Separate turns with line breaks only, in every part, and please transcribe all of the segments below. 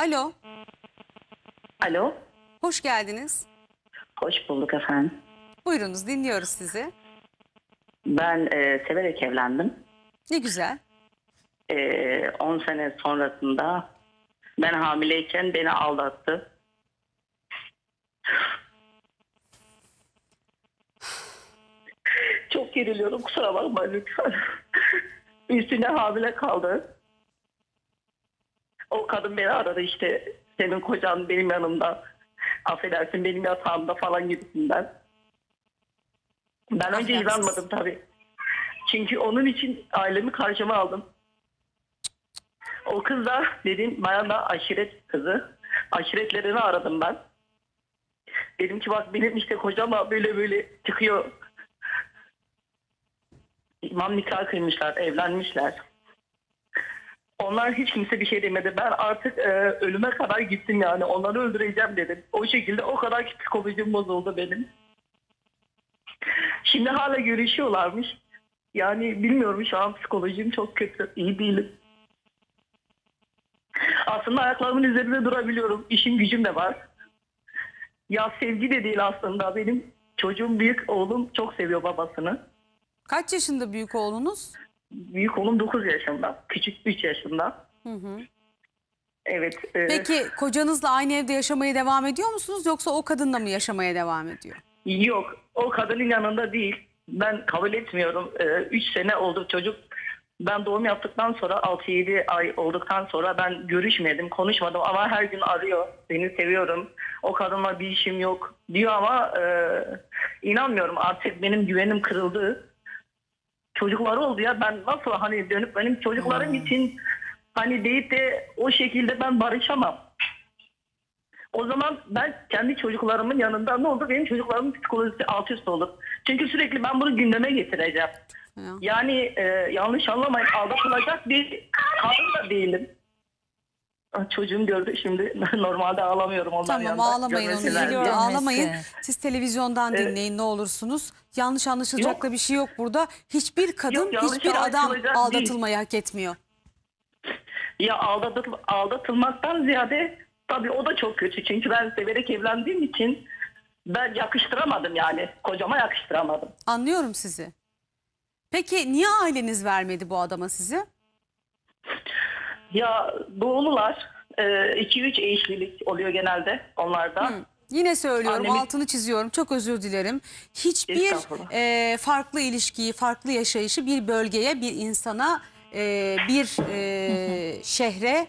Alo,
Alo,
hoş geldiniz.
hoş bulduk efendim.
Buyurunuz, dinliyoruz sizi.
Ben e, severek evlendim.
Ne güzel.
E, 10 sene sonrasında ben hamileyken beni aldattı. Çok geriliyorum kusura bakma lütfen. Üstüne hamile kaldı. O kadın beni aradı işte senin kocan benim yanımda. Affedersin benim yatağımda falan gibisinden. Ben önce
Affedersiniz.
inanmadım tabii. Çünkü onun için ailemi karşıma aldım. O kız da dedim bayan da aşiret kızı. Aşiretlerini aradım ben. Dedim ki bak benim işte kocama böyle böyle çıkıyor. İmam nikah kıymışlar, evlenmişler. Onlar hiç kimse bir şey demedi. Ben artık e, ölüme kadar gittim yani. Onları öldüreceğim dedim. O şekilde o kadar psikolojim bozuldu benim. Şimdi hala görüşüyorlarmış. Yani bilmiyorum şu an psikolojim çok kötü. iyi değilim. Aslında ayaklarımın üzerinde durabiliyorum. İşim gücüm de var. Ya sevgi de değil aslında. Benim çocuğum büyük oğlum çok seviyor babasını.
Kaç yaşında büyük oğlunuz?
Büyük oğlum 9 yaşında. Küçük 3 yaşında.
Hı hı.
Evet. e,
Peki kocanızla aynı evde yaşamaya devam ediyor musunuz yoksa o kadınla mı yaşamaya devam ediyor?
Yok. O kadının yanında değil. Ben kabul etmiyorum. 3 sene oldu çocuk. Ben doğum yaptıktan sonra 6-7 ay olduktan sonra ben görüşmedim, konuşmadım ama her gün arıyor. Seni seviyorum. O kadınla bir işim yok diyor ama e, inanmıyorum artık benim güvenim kırıldı. Çocukları oldu ya ben nasıl hani dönüp benim çocuklarım için hani deyip de o şekilde ben barışamam. O zaman ben kendi çocuklarımın yanında ne olur benim çocuklarımın psikolojisi alt üst olur. Çünkü sürekli ben bunu gündeme getireceğim.
Ya.
Yani e, yanlış anlamayın aldatılacak bir kadın da değilim. Ah, Çocuğum gördü şimdi normalde ağlamıyorum ondan
Tamam
yanında.
ağlamayın onu
Görmesinler diye.
ağlamayın. Siz televizyondan
Evet.
dinleyin ne olursunuz. Yanlış anlaşılacak
Yok.
da bir şey yok burada. Hiçbir kadın
Yok, yanlış
hiçbir adam
anlaşılacak
aldatılmayı hak etmiyor.
Ya aldatıl, aldatılmaktan ziyade tabii o da çok kötü. Çünkü ben severek evlendiğim için ben yakıştıramadım yani. Kocama yakıştıramadım.
Anlıyorum sizi. Peki niye aileniz vermedi bu adama sizi?
Ya doğulular 2-3 eşlilik oluyor genelde onlarda.
Yine söylüyorum
Annemi-
altını çiziyorum çok özür dilerim. Hiçbir e, farklı ilişkiyi, farklı yaşayışı bir bölgeye, bir insana, e, bir e, şehre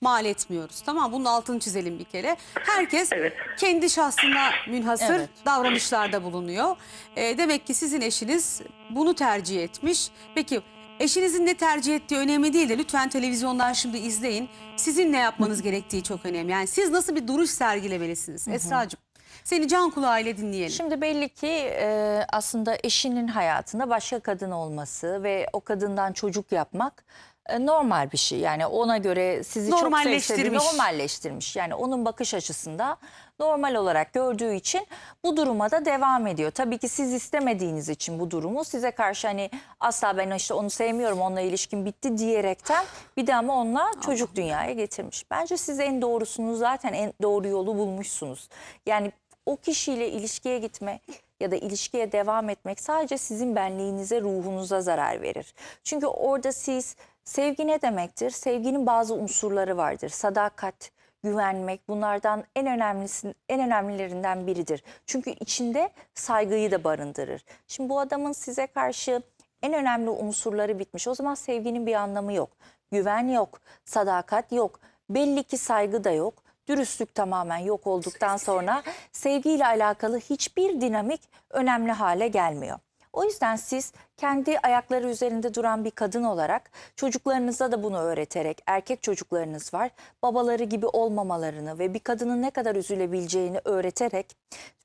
mal etmiyoruz. Tamam bunun altını çizelim bir kere. Herkes
Evet.
kendi şahsına münhasır
Evet.
davranışlarda bulunuyor. E, demek ki sizin eşiniz bunu tercih etmiş. Peki eşinizin ne tercih ettiği önemli değil de lütfen televizyondan şimdi izleyin. Sizin ne yapmanız gerektiği çok önemli. Yani siz nasıl bir duruş sergilemelisiniz Esra'cığım? Seni can kulağıyla dinleyelim.
Şimdi belli ki e, aslında eşinin hayatında başka kadın olması ve o kadından çocuk yapmak e, normal bir şey. Yani ona göre sizi çok sevse
Normalleştirmiş.
normalleştirmiş. Yani onun bakış açısında normal olarak gördüğü için bu duruma da devam ediyor. Tabii ki siz istemediğiniz için bu durumu size karşı hani asla ben işte onu sevmiyorum onunla ilişkim bitti diyerekten bir de ama onunla çocuk dünyaya getirmiş. Bence siz en doğrusunu zaten en doğru yolu bulmuşsunuz. Yani o kişiyle ilişkiye gitmek ya da ilişkiye devam etmek sadece sizin benliğinize, ruhunuza zarar verir. Çünkü orada siz sevgi ne demektir? Sevginin bazı unsurları vardır. Sadakat, güvenmek bunlardan en önemlisi en önemlilerinden biridir. Çünkü içinde saygıyı da barındırır. Şimdi bu adamın size karşı en önemli unsurları bitmiş. O zaman sevginin bir anlamı yok. Güven yok, sadakat yok. Belli ki saygı da yok. Dürüstlük tamamen yok olduktan sonra sevgiyle alakalı hiçbir dinamik önemli hale gelmiyor. O yüzden siz kendi ayakları üzerinde duran bir kadın olarak çocuklarınıza da bunu öğreterek, erkek çocuklarınız var, babaları gibi olmamalarını ve bir kadının ne kadar üzülebileceğini öğreterek,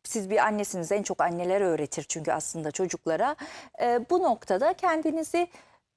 siz bir annesiniz en çok anneler öğretir çünkü aslında çocuklara, e, bu noktada kendinizi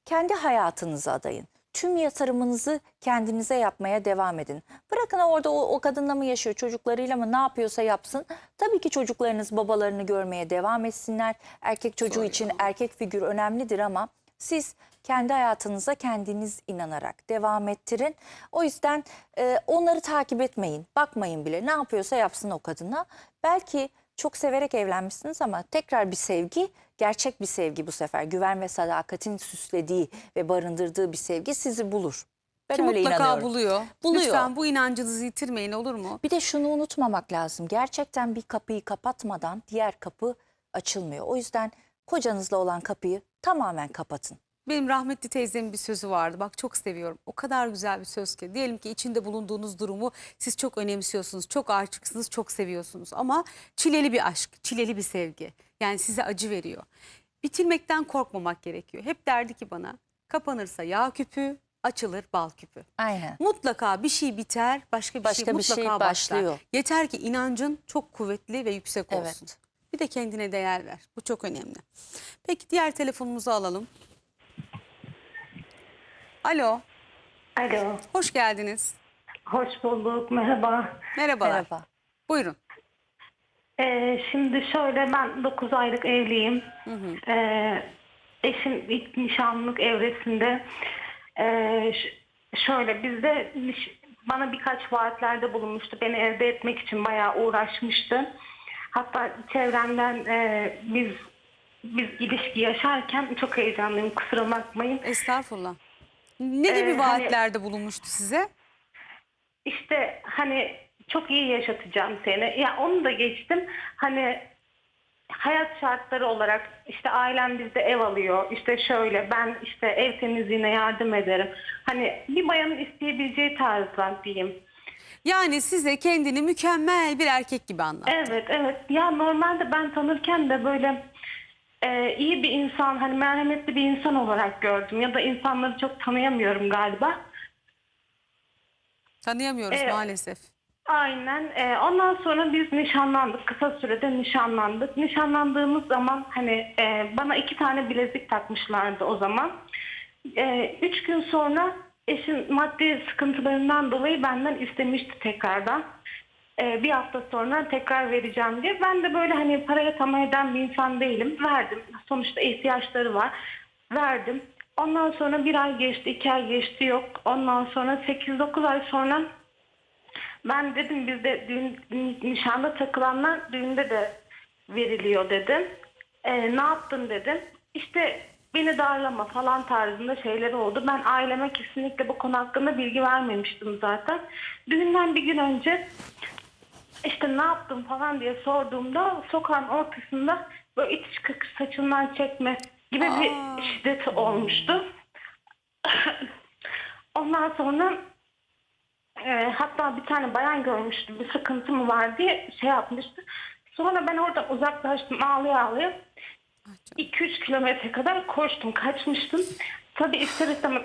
kendi hayatınıza adayın. Tüm yatırımınızı kendinize yapmaya devam edin. Bırakın orada o, o kadınla mı yaşıyor, çocuklarıyla mı ne yapıyorsa yapsın. Tabii ki çocuklarınız babalarını görmeye devam etsinler. Erkek çocuğu için erkek figür önemlidir ama siz Kendi hayatınıza kendiniz inanarak devam ettirin. O yüzden e, onları takip etmeyin. Bakmayın bile. Ne yapıyorsa yapsın o kadına. Belki çok severek evlenmişsiniz ama tekrar bir sevgi, gerçek bir sevgi bu sefer. Güven ve sadakatin süslediği ve barındırdığı bir sevgi sizi bulur. Ben
Ki
öyle
mutlaka
inanıyorum.
buluyor.
Buluyor.
Lütfen bu inancınızı yitirmeyin olur mu?
Bir de şunu unutmamak lazım. Gerçekten bir kapıyı kapatmadan diğer kapı açılmıyor. O yüzden kocanızla olan kapıyı tamamen kapatın.
Benim rahmetli teyzemin bir sözü vardı. Bak çok seviyorum. O kadar güzel bir söz ki. Diyelim ki içinde bulunduğunuz durumu siz çok önemsiyorsunuz. Çok aşıksınız, çok seviyorsunuz. Ama çileli bir aşk, çileli bir sevgi. Yani size acı veriyor. Bitirmekten korkmamak gerekiyor. Hep derdi ki bana kapanırsa yağ küpü, açılır bal küpü.
Aynen.
Mutlaka bir şey biter, başka bir
Başka
şey
bir
mutlaka
şey
başlar.
başlıyor.
Yeter ki inancın çok kuvvetli ve yüksek olsun.
Evet.
Bir de kendine değer ver. Bu çok önemli. Peki diğer telefonumuzu alalım. Alo,
Alo,
hoş geldiniz.
hoş bulduk, merhaba.
Merhabalar.
Merhaba.
Buyurun.
Ee, şimdi şöyle, ben 9 aylık evliyim. Ee, eşim ilk nişanlılık evresinde ee, ş- şöyle bizde niş- bana birkaç vaatlerde bulunmuştu. Beni elde etmek için bayağı uğraşmıştı. Hatta çevremden ee, biz biz ilişki yaşarken çok heyecanlıyım, kusura bakmayın.
Estağfurullah. Ne gibi
Ee, hani-
vaatlerde bulunmuştu size?
İşte hani çok iyi yaşatacağım seni. Ya onu da geçtim. Hani hayat şartları olarak işte ailem bizde ev alıyor. İşte şöyle ben işte ev temizliğine yardım ederim. Hani bir bayanın isteyebileceği tarzdan diyeyim.
Yani size kendini mükemmel bir erkek gibi anlat.
Evet evet. Ya normalde ben tanırken de böyle e, iyi bir insan hani merhametli bir insan olarak gördüm. Ya da insanları çok tanıyamıyorum galiba.
Tanıyamıyoruz
Evet.
maalesef.
Aynen. Ee, ondan sonra biz nişanlandık. Kısa sürede nişanlandık. Nişanlandığımız zaman hani e, bana iki tane bilezik takmışlardı o zaman. Ee, üç gün sonra eşim maddi sıkıntılarından dolayı benden istemişti tekrardan. Ee, bir hafta sonra tekrar vereceğim diye. Ben de böyle hani paraya tamah eden bir insan değilim. Verdim. Sonuçta ihtiyaçları var. Verdim. Ondan sonra bir ay geçti, iki ay geçti yok. Ondan sonra 8-9 ay sonra ben dedim bizde düğün, nişanda takılanlar düğünde de veriliyor dedim. Ee, ne yaptın dedim. İşte beni darlama falan tarzında şeyler oldu. Ben aileme kesinlikle bu konu hakkında bilgi vermemiştim zaten. Düğünden bir gün önce işte ne yaptın falan diye sorduğumda sokağın ortasında böyle iç çıkık saçından çekme gibi
Aa.
bir şiddet olmuştu. Ondan sonra e, hatta bir tane bayan görmüştü bir sıkıntı mı var diye şey yapmıştı. Sonra ben oradan uzaklaştım ağlaya ağlaya. 2-3 kilometre kadar koştum kaçmıştım. Tabii ister istemez